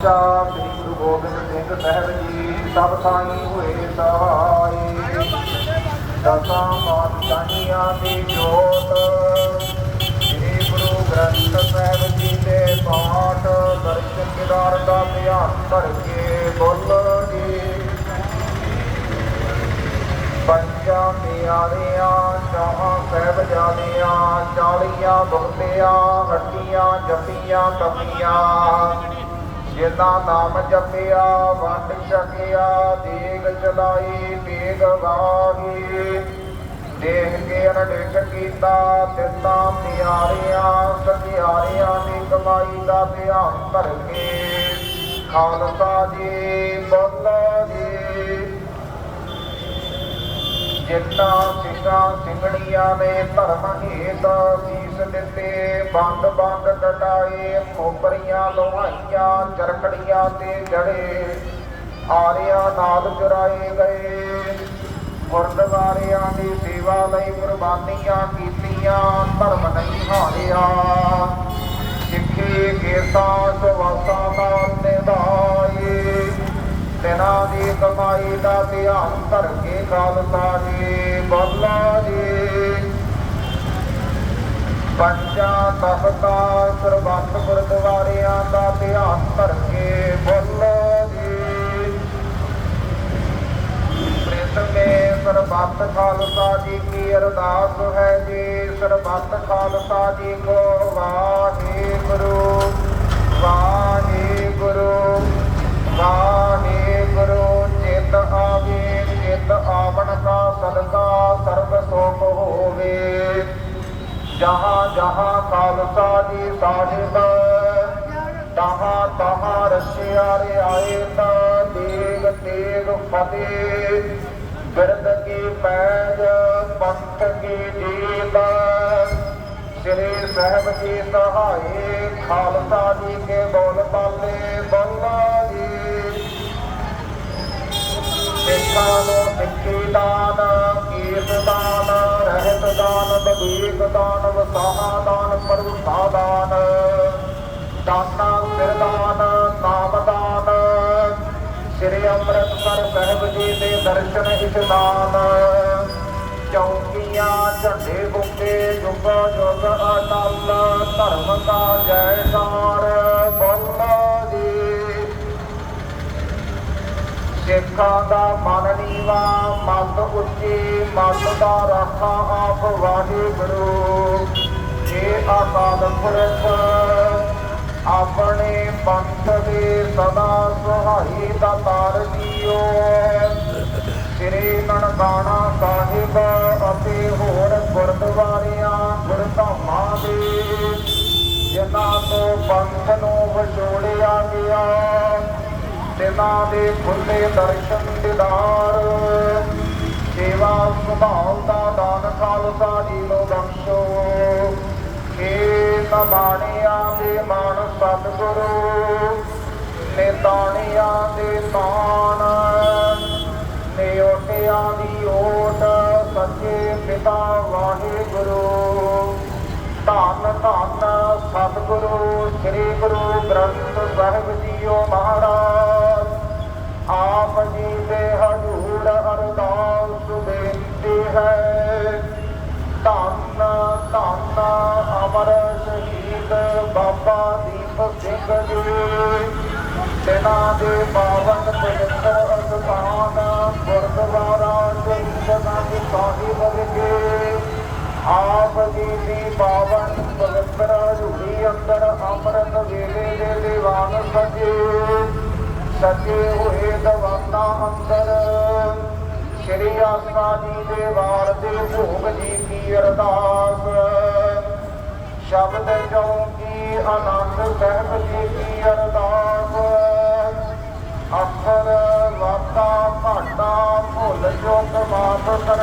ਸ੍ਰੀ ਗੁਰੂ ਗੋਬਿੰਦ ਸਿੰਘ ਸਾਹਿਬ ਜੀ ਸਭ ਥਾਈ ਹੋਏ ਸਹਾਈ ਦਸਾਂ ਪਾਤਸ਼ਾਹੀਆਂ ਦੀ ਜੋਤ ਸ੍ਰੀ ਗੁਰੂ ਗ੍ਰੰਥ ਸਾਹਿਬ ਜੀ ਦੇ ਪਾਠ ਦਰਸ਼ਨ ਕਿਦਾਰ ਦਾ ਧਿਆਨ ਧਰ ਕੇ ਬੋਲੋ ਜੀ ਪੰਜਾਂ ਪਿਆਰਿਆਂ ਚਾਹਾਂ ਸਾਹਿਬਜ਼ਾਦਿਆਂ ਚਾਲੀਆਂ ਬਹੁਤਿਆਂ, ਹੱਟੀਆਂ ਜੱਪੀਆਂ ਤਪੀਆਂ ਜਿਨ੍ਹਾਂ ਨਾਮ ਜਪਿਆ, ਵੰਡ ਛਕਿਆ, ਦੇਗ ਚਲਾਈ, ਦੇਗ ਗਾਹੀ ਦੇਖ ਕੇ ਅਨਡਿਠ ਕੀਤਾ ਤਿੰਨਾ ਪਿਆਰਿਆਂ ਸਤਿਆਰਿਆਂ ਦੀ ਕਮਾਈ ਦਾ ਧਿਆਨ ਕਰਕੇ ਖਾਲਸਾ ਜੀ, ਬੋਲੋ ਜੀ। ਜਿੰਨਾ ਸਿੰਘਾਂ ਸਿੰਘਣੀਆਂ ਨੇ ਧਰਮ ਹੇਤ ਸੀਸ ਦਿੱਤੇ, ਬੰਦ ਬੰਦ ਕਟਾਏ, ਖੋਪਰੀਆਂ ਲੋਹਾਈਆਂ, ਚਰਖੜੀਆਂ ਤੇ ਜੜੇ ਆਰਿਆਂ ਨਾਲ ਚੁਰਾਏ ਗਏ। ਗੁਰਦੁਆਰਿਆਂ ਦੀ ਸੇਵਾ ਲਈ ਕੁਰਬਾਨੀਆਂ ਕੀਤੀਆਂ, ਧਰਮ ਨਹੀਂ ਹਾਰਿਆ। ਸਿੱਖੀ ਕੇਸਾ ਸਵਾਸਾਂ ਦੀ ਕਮਾਈ ਦਾ ਧਿਆਨ ਧਰ ਕੇ ਖਾਲਸਾ ਜੀ, ਬੋਲਾ ਜੀ। ਪੰਜਾਂ ਤਖਤਾਂ ਸਰਬੱਤ ਗੁਰਦੁਆਰਿਆਂ ਦਾ ਧਿਆਨ ਧਰ ਕੇ ਬੋਲੋ ਜੀ। ਪ੍ਰਿਤਮੇ ਸਰਬੱਤ ਖਾਲਸਾ ਜੀ ਕੀ ਅਰਦਾਸ ਹੈ ਜੀ? ਸਰਬੱਤ ਖਾਲਸਾ ਜੀ ਕੋ ਵਾਹਿਗੁਰੂ ਵਾਹਿਗੁਰੂ। ਜਹਾਂ ਜਹਾਂ ਖਾਲਸਾ ਜੀ ਸਾਹਿਬ। ਤਹਾਂ ਤਹਾਂ ਰਸਿਆ ਰਿਆਏ ਤਾ ਦੇਗ ਤੇਗ ਫਤਿਹ। ਬਿਰਦ ਕੀ ਪੈਜ, ਪੰਥ ਕੀ ਜੀਤ। ਸ੍ਰੀ ਸਾਹਿਬ ਜੀ ਸਹਾਏ, ਖਾਲਸਾ ਜੀ ਕੇ ਬੋਲ ਪਾਲੇ ਬੋਲਾ ਜੀ। ਸਿੱਖਾਂ ਨੂੰ ਸਿੱਖੀ ਦਾਨ, ਕੀਰਤ ਦਾਨ ਦਾਨ ਬਦੀਕ ਦਾਨ ਵਸਾਹਾ ਦਾਨ ਪਰਵਸਾ ਦਾਨ ਦਾਨਾ ਸਿਰਦਾਨ ਨਾਮ ਦਾਨ ਸ੍ਰੀ ਅੰਮ੍ਰਿਤਸਰ ਸਾਹਿਬ ਜੀ ਦੇ ਦਰਸ਼ਨ ਇਸ਼ਨਾਨ ਚੌਕੀਆਂ ਝੰਡੇ ਬੁੱਕੇ ਜੁਗ ਜੁਗ ਅਟਲ ਧਰਮ ਦਾ ਜੈਕਾਰ ਬੋਲੋ ਜੀ ਸਿੱਖਾਂ ਦਾ ਮਨ ਨੀਵਾ ਮਤ ਉੱਚੀ ਮਤ ਦਾ ਰਾਖਾ ਆਪ ਵਾਹਿਗੁਰੂ। ਜੇ ਅਕਾਲ ਪੁਰਖ ਆਪਣੇ ਪੰਥ ਦੇ ਸਦਾ ਸੁਹਾਈ ਦਾ ਤਾਰ ਜੀਓ, ਸ੍ਰੀ ਨਨਕਾਣਾ ਸਾਹਿਬ ਅਤੇ ਹੋਰ ਗੁਰਦੁਆਰਿਆਂ, ਗੁਰਧਾਮਾਂ ਦੇ, ਜਿਨ੍ਹਾਂ ਤੋਂ ਪੰਥ ਨੂੰ ਵਿਛੋੜਿਆ ਗਿਆ। ਤਿਨਾਂ ਦੇ ਖੁੱਲੇ ਦਰਸ਼ਨ ਦਿਦਾਰ, ਸੇਵਾ ਸੁਭਾਵ ਦਾ ਦਾਨ ਖਾਲਸਾ ਜੀ ਨੂੰ ਬਖਸ਼ੋ। ਏ ਬਾਣੀਆਂ ਦੇ ਮਾਨ ਸਤਿਗੁਰੂ ਨੇ ਤਾਣੀਆਂ ਦੇ ਤਾਣ ਨੇ ਓਟਿਆਂ ਦੀ ਓਟ, ਸੱਚੇ ਪਿਤਾ ਵਾਹਿਗੁਰੂ। ਧੰਨ ਧੰਨ ਸਤਿਗੁਰੂ, ਸ੍ਰੀ ਗੁਰੂ ਗ੍ਰੰਥ ਸਾਹਿਬ ਜੀਓ ਮਹਾਰਾਜ। ਧੰਨ ਧੰਨ, ਅਮਰ ਸ਼ਹੀਦ ਬਾਬਾ ਦੀਪ ਸਿੰਘ ਜੀ। ਤਿਨਾਂ ਦੇ ਪਾਵਨ ਪਵਿੱਤਰ ਅਸਥਾਨ ਗੁਰਦੁਆਰਾ ਸ਼ਹੀਦਾਂ ਸਾਹਿਬ ਵਿਖੇ ਆਪ ਜੀ ਦੀ ਪਾਵਨ ਪਵਿੱਤਰ ਝੂੜੀ ਅੰਦਰ ਅੰਮ੍ਰਿਤ ਵੇਲੇ ਦੇ ਦੀਵਾਨ ਸਜੇ। ਸਜੇ ਹੋਏ ਦਵਾਨਾ ਅੰਦਰ ਸ਼੍ਰੀ ਆਸਾ ਜੀ ਦੇ ਵਾਰ ਦੇ ਭੋਗ ਜੀ ਕੀ ਅਰਦਾਸ। ਸ਼ਬਦ ਚੌਂਕੀ ਆਨੰਦ ਸਾਹਿਬ ਜੀ ਕੀ ਅਰਦਾਸ। ਅੱਖਰ ਵਾਤਾ ਘਾਟਾ ਭੁੱਲ ਚੁੱਕ ਮਾਫ ਕਰ